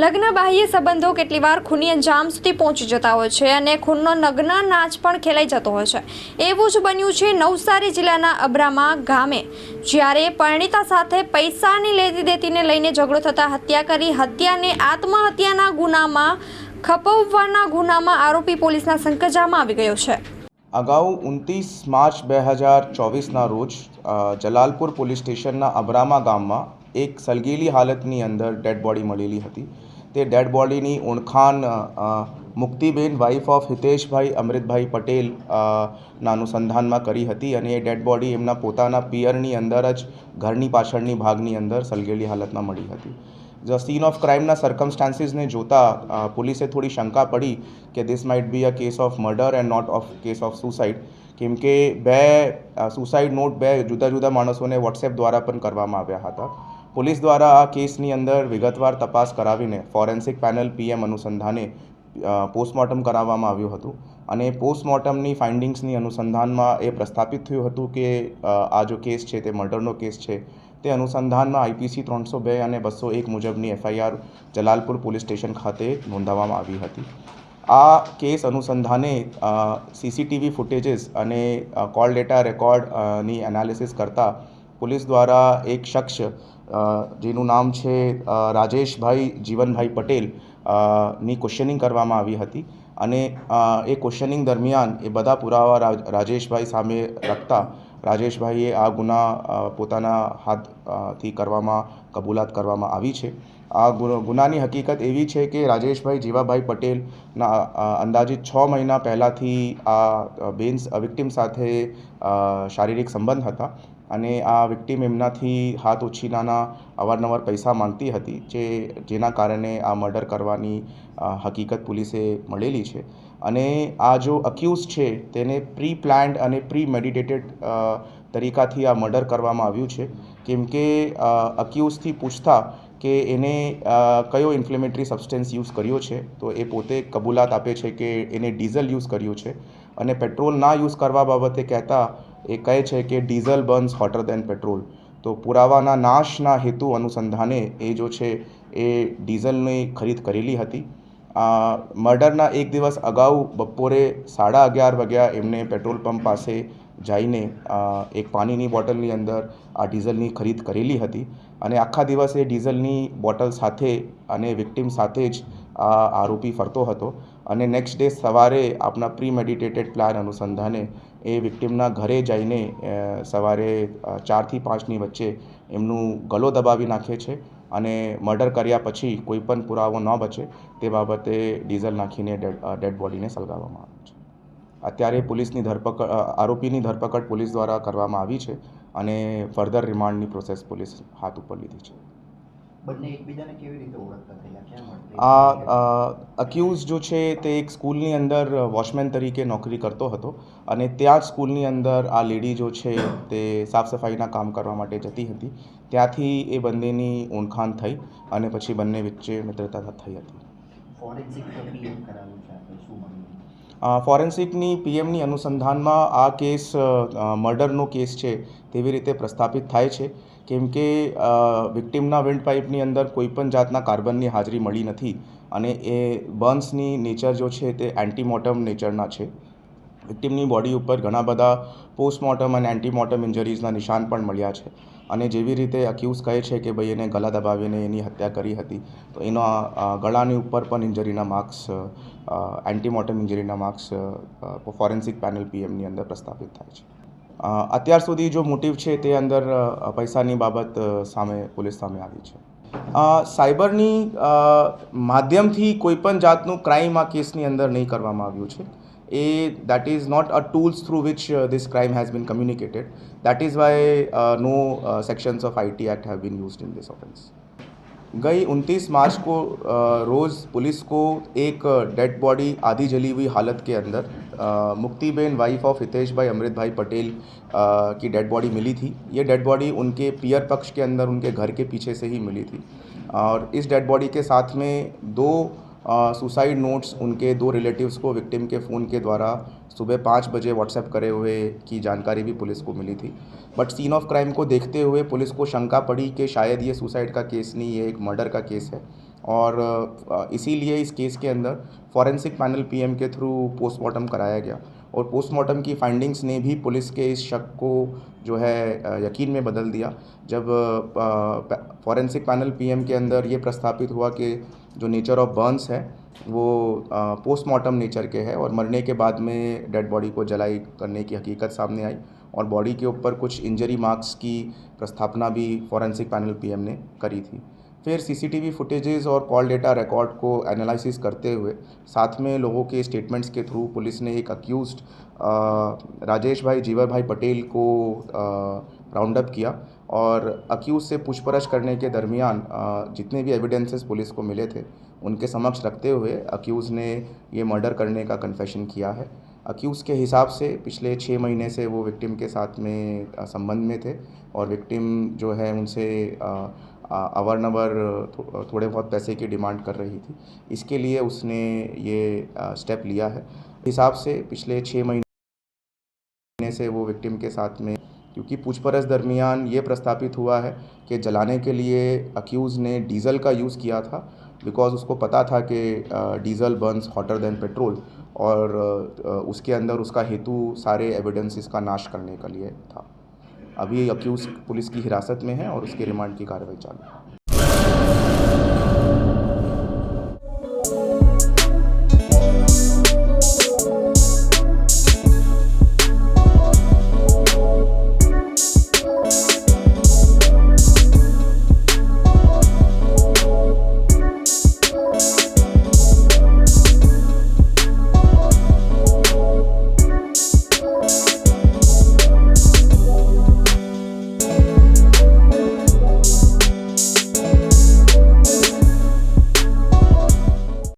લગ્ન બાહ્ય સંબંધો કેટલી વાર ખૂની અંજામ સુધી પહોંચી જતા હોય છે અને ખૂનનો નગ્ન નાચ પણ ખેલાઈ જતો હોય છે. એવું જ બન્યું છે નવસારી જિલ્લાના અબ્રામા ગામે. જ્યારે પરણિતા સાથે પૈસાની લેતી દેતીને લઈને ઝઘડો થતાં હત્યા કરી હત્યાને આત્મહત્યાના ગુનામાં ખપવવાના ગુનામાં આરોપી પોલીસના સંકજામાં આવી ગયો છે. અગાઉ ઉનત્રીસ માર્ચ બે હજાર ચોવીસના રોજ જલાલપુર પોલીસ સ્ટેશનના અબ્રામા ગામમાં એક સલગેલી હાલતની અંદર ડેડ બોડી મળેલી હતી. તે ડેડ બોડીની ઓળખાણ મુક્તિબેન વાઇફ ઓફ હિતેશભાઈ, અમૃતભાઈ પટેલ ના અનુસંધાનમાં કરી હતી અને એ ડેડ બોડી એમના પોતાના પિયરની અંદર જ ઘરની પાછળની ભાગની અંદર સલગેલી હાલતમાં મળી હતી. ધ સીન ઓફ ક્રાઇમના સર્કમસ્ટાન્સીસને જોતા પોલીસે થોડી શંકા પડી કે this might be a case of murder and not of case of suicide કેમ કે બે સુસાઇડ નોટ બે જુદા જુદા માણસોને વોટ્સએપ દ્વારા પણ કરવામાં આવ્યા હતા. પોલીસ દ્વારા આ કેસની અંદર વિગતવાર તપાસ કરાવીને ફોરેન્સિક પેનલ પીએમ અનુસંધાને પોસ્ટમોર્ટમ કરાવવામાં આવ્યું હતું. અને પોસ્ટમોર્ટમની ફાઇન્ડિંગ્સની અનુસંધાનમાં એ પ્રસ્થાપિત થયું હતું કે આ જો કેસ છે તે મર્ડરનો કેસ છે, તે અનુસંધાનમાં આઈપીસી ત્રણસો બે અને બસો એક મુજબની એફઆઈઆર જલાલપુર પોલીસ સ્ટેશન ખાતે નોંધાવવામાં આવી હતી. આ કેસ અનુસંધાને સીસીટીવી ફૂટેજીસ અને કોલ ડેટા રેકોર્ડની એનાલિસિસ કરતાં પોલીસ દ્વારા એક શખ્સ જેનું નામ છે રાજેશભાઈ જીવનભાઈ પટેલની ક્વેશ્ચનિંગ કરવામાં આવી હતી. અને એ ક્વેશ્ચનિંગ દરમિયાન એ બધા પુરાવા રાજ- રાજેશભાઈ સામે રાખતા રાજેશભાઈએ આ ગુના પોતાના હાથથી કરવામાં, કબૂલાત કરવામાં આવી છે. આ ગુનાની હકીકત એવી છે કે રાજેશભાઈ જીવાભાઈ પટેલના અંદાજિત છ મહિના પહેલાંથી આ બેન્સ વિક્ટિમ સાથે શારીરિક સંબંધ હતા. અને આ વિક્ટિમ એમનાથી હાથ ઉછીનાના અવારનવાર પૈસા માંગતી હતી, જે જેના કારણે આ મર્ડર કરવાની હકીકત પોલીસે મળેલી છે. અને આ જો અક્યુઝ છે, તેને પ્રી પ્લાન્ડ અને પ્રી મેડિટેટેડ તરીકાથી આ મર્ડર કરવામાં આવ્યું છે. કેમ કે અક્યુઝથી પૂછતા કે એને કયો ઇન્ફ્લેમેટરી સબસ્ટન્સ યુઝ કર્યો છે, તો એ પોતે કબૂલાત આપે છે કે એને ડીઝલ યુઝ કર્યું છે. અને પેટ્રોલ ના યુઝ કરવા બાબતે કહેતા એ કહે છે કે diesel burns hotter than petrol. તો પુરાવાના નાશના હેતુ અનુસંધાને એ જો છે, એ ડીઝલની ખરીદ કરેલી હતી. મર્ડરના એક દિવસ અગાઉ બપોરે સાડા અગિયાર વાગ્યા એમને પેટ્રોલ પંપ પાસે જઈને એક પાણીની બોટલની અંદર આ ડીઝલની ખરીદ કરેલી હતી અને આખા દિવસ ડીઝલની બોટલ સાથે અને વિક્ટિમ સાથે જ આ આરોપી ફરતો હતો. અને નેક્સ્ટ ડે સવારે આપણા પ્રી મેડિટેટેડ પ્લાન અનુસંધાને એ વિક્ટિમના ઘરે જઈને સવારે ચારથી પાંચની વચ્ચે એમનું ગલો દબાવી નાખે છે અને મર્ડર કર્યા પછી કોઈ પણ પુરાવો ન બચે તે બાબતે ડીઝલ નાખીને ડેડ બોડીને સળગાવવામાં આવે છે. અત્યારે પોલીસની ધરપકડ આરોપીની ધરપકડ પોલીસ દ્વારા કરવામાં આવી છે અને ફર્ધર રિમાન્ડની પ્રોસેસ પોલીસ હાથ ઉપર લીધી છે. બંને એકબીજાને કેવી રીતે ઓળખતા થયા ક્યાં આ અક્યુઝ જો છે તે એક સ્કૂલની અંદર વોચમેન તરીકે નોકરી કરતો હતો. અને ત્યાં જ સ્કૂલની અંદર આ લેડી જો છે તે સાફ સફાઈના કામ કરવા માટે જતી હતી. ત્યાંથી એ બંનેની ઓળખાણ થઈ અને પછી બંને વચ્ચે મિત્રતા થઈ હતી. ફોરેન્સિકની પીએમની અનુસંધાનમાં આ કેસ મર્ડરનો કેસ છે તેવી રીતે પ્રસ્થાપિત થાય છે. કેમ કે વિક્ટિમના વિન્ડ પાઇપની અંદર કોઈપણ જાતના કાર્બનની હાજરી મળી નથી અને એ બર્ન્સની નેચર જો છે તે એન્ટીમોર્ટમ નેચરના છે. વિક્ટિમની બોડી ઉપર ઘણા બધા પોસ્ટમોર્ટમ અને એન્ટીમોર્ટમ ઇન્જરીઝના નિશાન પણ મળ્યા છે અને જેવી રીતે અક્યુઝ કહે છે કે ભાઈ એને ગળા દબાવીને એની હત્યા કરી હતી, તો એનો ગળાની ઉપર પણ ઇન્જરીના માર્ક્સ એન્ટીમોર્ટમ ઇન્જરીના માર્ક્સ ફોરેન્સિક પેનલ પીએમની અંદર પ્રસ્થાપિત થાય છે. અત્યાર સુધી જો મોટિવ છે તે અંદર પૈસાની બાબત સામે, પોલીસ સામે આવી છે. સાયબરની માધ્યમથી કોઈપણ જાતનું ક્રાઇમ આ કેસની અંદર નહીં કરવામાં આવ્યું છે. એ that is not a tools through which this crime has been communicated that is why no sections of IT act have been used in this offence गई 29 मार्च को रोज़ पुलिस को एक डेड बॉडी आधी जली हुई हालत के अंदर मुक्तिबेन वाइफ ऑफ़ हितेश भाई, अमृत भाई पटेल की डेड बॉडी मिली थी। ये डेड बॉडी उनके पियर पक्ष के अंदर, उनके घर के पीछे से ही मिली थी। और इस डेड बॉडी के साथ में दो सुसाइड नोट्स उनके दो रिलेटिव्स को विक्टिम के फ़ोन के द्वारा सुबह पाँच बजे व्हाट्सएप करे हुए की जानकारी भी पुलिस को मिली थी। बट सीन ऑफ़ क्राइम को देखते हुए पुलिस को शंका पड़ी कि शायद ये सुसाइड का केस नहीं, ये एक मर्डर का केस है। और इसीलिए इस केस के अंदर फॉरेंसिक पैनल पीएम के थ्रू पोस्टमार्टम कराया गया। और पोस्टमार्टम की फाइंडिंग्स ने भी पुलिस के इस शक को जो है यकीन में बदल दिया। जब फॉरेंसिक पैनल पीएम के अंदर ये प्रस्थापित हुआ कि जो नेचर ऑफ़ बर्न्स है, वो पोस्टमार्टम नेचर के है और मरने के बाद में डेड बॉडी को जलाई करने की हकीकत सामने आई और बॉडी के ऊपर कुछ इंजरी मार्क्स की प्रस्थापना भी फॉरेंसिक पैनल पीएम ने करी थी। फिर सीसीटीवी फुटेजेस और कॉल डेटा रिकॉर्ड को एनालिसिस करते हुए, साथ में लोगों के स्टेटमेंट्स के थ्रू पुलिस ने एक अक्यूज्ड राजेश भाई, जीवर भाई पटेल को राउंड अप किया और अक्यूज से पूछपरछ करने के दरमियान जितने भी एविडेंसेस पुलिस को मिले थे उनके समक्ष रखते हुए अक्यूज ने ये मर्डर करने का कन्फेशन किया है। अक्यूज़ के हिसाब से पिछले छः महीने से वो विक्टिम के साथ में संबंध में थे और विक्टिम जो है उनसे अवरनवर थो, थोड़े बहुत पैसे की डिमांड कर रही थी। इसके लिए उसने ये स्टेप लिया है। हिसाब से पिछले छः महीने से वो विक्टिम के साथ में क्योंकि पूछपरछ दरमियान ये प्रस्तापित हुआ है कि जलाने के लिए अक्यूज़ ने डीजल का यूज़ किया था बिकॉज़ उसको पता था कि diesel burns hotter than petrol और उसके अंदर उसका हेतु सारे एविडेंसेस का नाश करने के लिए था। अभी अक्यूज़ पुलिस की हिरासत में है और उसके रिमांड की कार्रवाई चालू है।